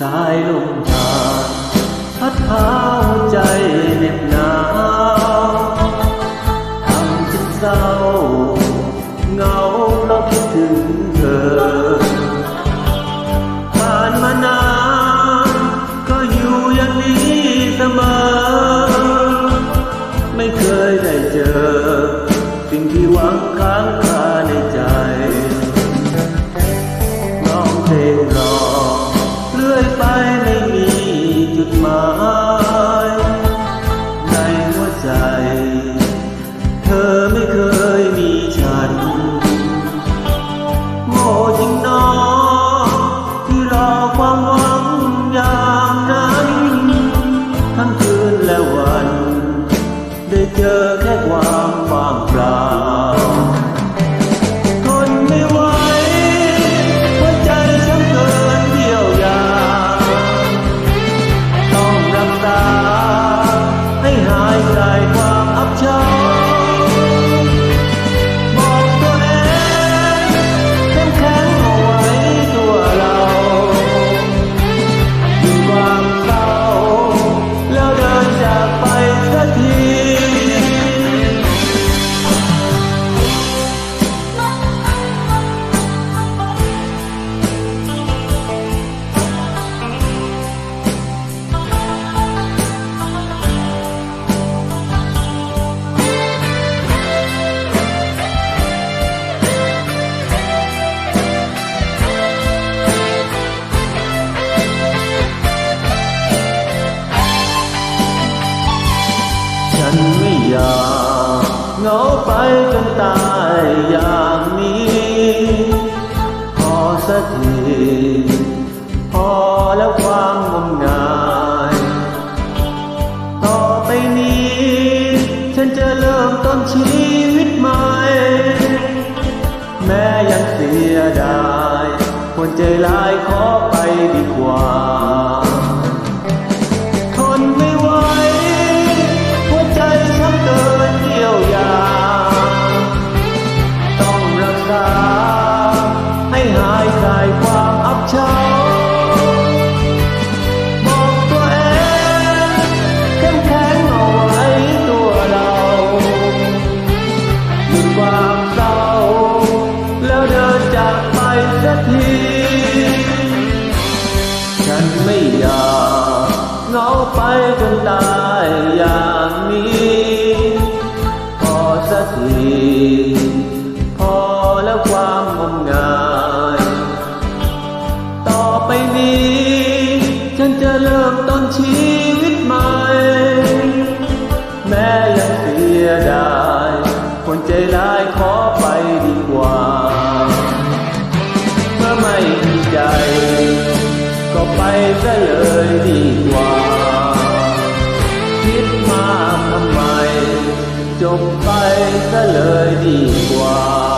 สายลมผ่านพัดพาหัวใจเหน็บหนา อไม่เคยมีฉัน โง่จริงนอที่รอความหวังอย่างนั้น ทั้งคืนและวัน ได้เจอแค่ความว่างเปล่า ฉันไม่อยากเงาไปจนตายอย่างนี้ พอสักทีพอแล้วความงมงาย ต่อไปนี้ ฉันจะเริ่มต้นชีวิตใหม่ แม้ยังเสียดายคนใจร้าย ทีฉันไม่อยากเงาไปจนตายอย่างนี้พอสักทีพอแล้วความงมงายต่อไปนี้ ฉันจะเริ่มต้นชีวิตใหม่ แม้ยังเสียดายคนใจร้ายขอไปดีกว่า ใจ ก็ไปซะเลยดีกว่า คิดมากทำไม จบไปซะเลยดีกว่า